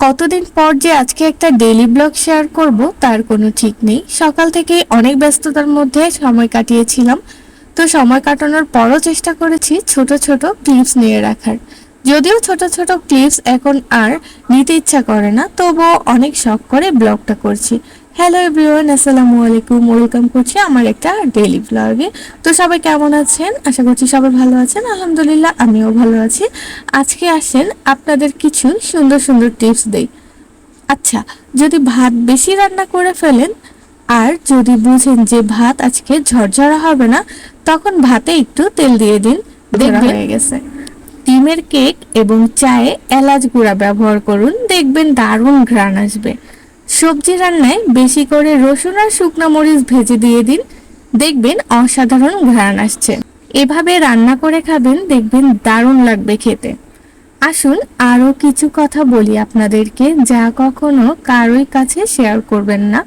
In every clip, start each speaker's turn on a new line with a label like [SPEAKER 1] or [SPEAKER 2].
[SPEAKER 1] কতদিন পর যে আজকে একটা ডেইলি ব্লগ শেয়ার করব, তার কোনো ঠিক নেই। সকাল থেকে অনেক ব্যস্ততার মধ্যে সময় কাটিয়েছিলাম। তো সময় কাটানোর পরও চেষ্টা করেছি ছোট ছোট টিপস নিয়ে রাখার। যদিও ছোট ছোট ক্লিপস এখন আর নিতে ইচ্ছা করে না তবুও অনেক শখ করে ব্লগটা করছি। হ্যালো এভরিওয়ান আসসালামু আলাইকুম। ওয়েলকাম করছি আমার একটা ডেইলি ব্লগে তো সবাই কেমন আছেন? আশা করছি সবাই ভালো আছেন। আলহামদুলিল্লাহ আমিও ভালো আছি। আজকে আসেন আপনাদের কিছু সুন্দর সুন্দর টিপস দেই। আচ্ছা যদি ভাত বেশি রান্না করে ফেলেন আর যদি বুঝেন যে ভাত আজকে ঝরঝরা হবে না তখন ভাতে একটু তেল দিয়ে দিন। দেখবেন হয়ে গেছে। ডিমের কেক এবং চায়ে এলাচ গুঁড়া ব্যবহার করুন, দেখবেন দারুণ ঘ্রাণ আসবে। সবজি রান্নায় বেশি করে রসুন আর শুকনো মরিচ ভেজে দিয়ে দিন, দেখবেন অসাধারণ ঘ্রাণ আসছে। এভাবে রান্না করে খাবেন, দেখবেন দারুণ লাগবে খেতে। আসুন আরও কিছু কথা বলি আপনাদেরকে, যা কখনো কারোই কাছে শেয়ার করবেন না।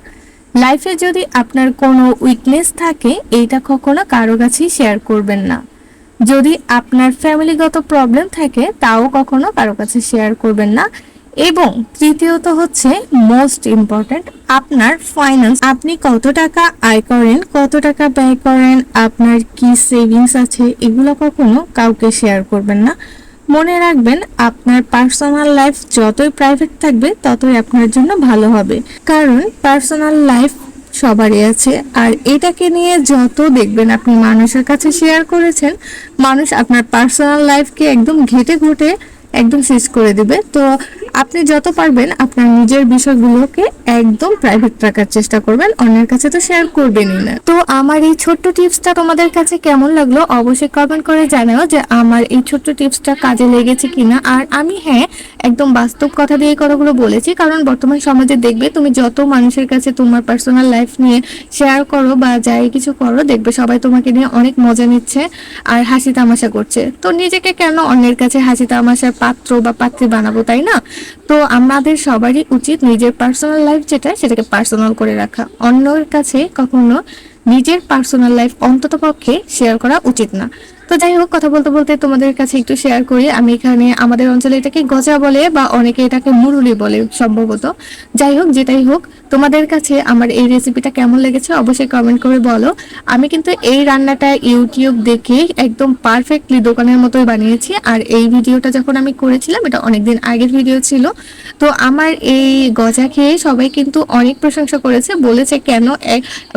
[SPEAKER 1] লাইফে যদি আপনার কোনো উইকনেস থাকে, এইটা কখনো কারও কাছেই শেয়ার করবেন না। যদি আপনার ফ্যামিলিগত প্রবলেম থাকে, তাও কখনো কারও কাছে শেয়ার করবেন না। এবং তৃতীয়ত হচ্ছে মোস্ট ইম্পর্ট্যান্ট আপনার ফাইন্যান্স আপনি কত টাকা আয় করেন, কত টাকা ব্যয় করেন, আপনার কি সেভিংস আছে, এগুলো কখনো কাউকে শেয়ার করবেন না। মনে রাখবেন, আপনার পার্সোনাল লাইফ যতই প্রাইভেট থাকবে, ততই আপনার জন্য ভালো হবে। কারণ পার্সোনাল লাইফ সবারই আছে। আর এটাকে নিয়ে যত দেখবেন আপনি মানুষের কাছে শেয়ার করেছেন, মানুষ আপনার পার্সোনাল লাইফকে একদম ঘেটে ঘুটে একদম শেষ করে দিবে। তো আপনি যত পারবেন আপনার নিজের বিষয়গুলোকে একদম প্রাইভেট রাখার চেষ্টা করবেন। অন্যের কাছে তো শেয়ার করবেনই না। তো আমার এই ছোট্ট টিপসটা তোমাদের কাছে কেমন লাগল? অবশ্যই কমেন্ট করে জানাও যে আমার এই ছোট্ট টিপসটা কাজে লেগেছে কিনা। আর আমি হ্যাঁ একদম বাস্তব কথা দিয়ে কথাগুলো বলেছি, কারণ বর্তমান সমাজে দেখবে তুমি যত মানুষের কাছে তোমার পার্সোনাল লাইফ নিয়ে শেয়ার করো বা যাই কিছু করো, দেখবে সবাই তোমাকে নিয়ে অনেক মজা নিচ্ছে আর হাসি তামাশা করছে। তো নিজেকে কেন অন্যের কাছে হাসি তামাশার পাত্র বা পাত্রী বানাবো, তাই না? তো আমাদের সবারই উচিত নিজের পার্সোনাল লাইফ যেটা, সেটাকে পার্সোনাল করে রাখা। অন্যের কাছে কখনো নিজের পার্সোনাল লাইফ অন্তত পক্ষে শেয়ার করা উচিত না। তো যাই হোক, কথা বলতে বলতে তোমাদের কাছে একটু শেয়ার করি। আমি এখানে আমাদের অঞ্চলে এটাকে গজা বলে বা অনেকে এটাকে মুরুলি বলে সম্ভবত। যাই হোক, যেটাই হোক, তোমাদের কাছে আমার এই রেসিপিটা কেমন লেগেছে অবশ্যই কমেন্ট করে বলো। আমি কিন্তু এই রান্নাটা ইউটিউব দেখে একদম পারফেক্টলি দোকানের মতোই বানিয়েছি। আর এই ভিডিওটা যখন আমি করেছিলাম, এটা অনেকদিন আগের ভিডিও ছিল। তো আমার এই গজা খেয়ে সবাই কিন্তু অনেক প্রশংসা করেছে, বলেছে কেন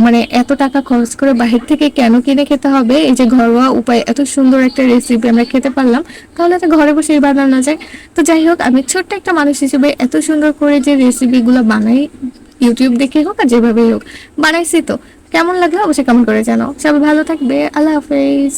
[SPEAKER 1] মানে এত টাকা খরচ করে বাহির থেকে কেন কিনে খেতে হবে? এই যে ঘরোয়া উপায় এত সুন্দর একটা রেসিপি আমরা খেতে পারলাম, তাহলে তো ঘরে বসেই বানানো যায়। তো যাই হোক, আমি ছোট্ট একটা মানুষ হিসেবে এত সুন্দর করে যে রেসিপিগুলো বানাই ইউটিউব দেখে হোক আর যেভাবেই হোক, বানাইছি তো। কেমন লাগল? অবশ্যই কেমন করে জানো সবাই ভালো থাকবে। আল্লাহ হাফেজ।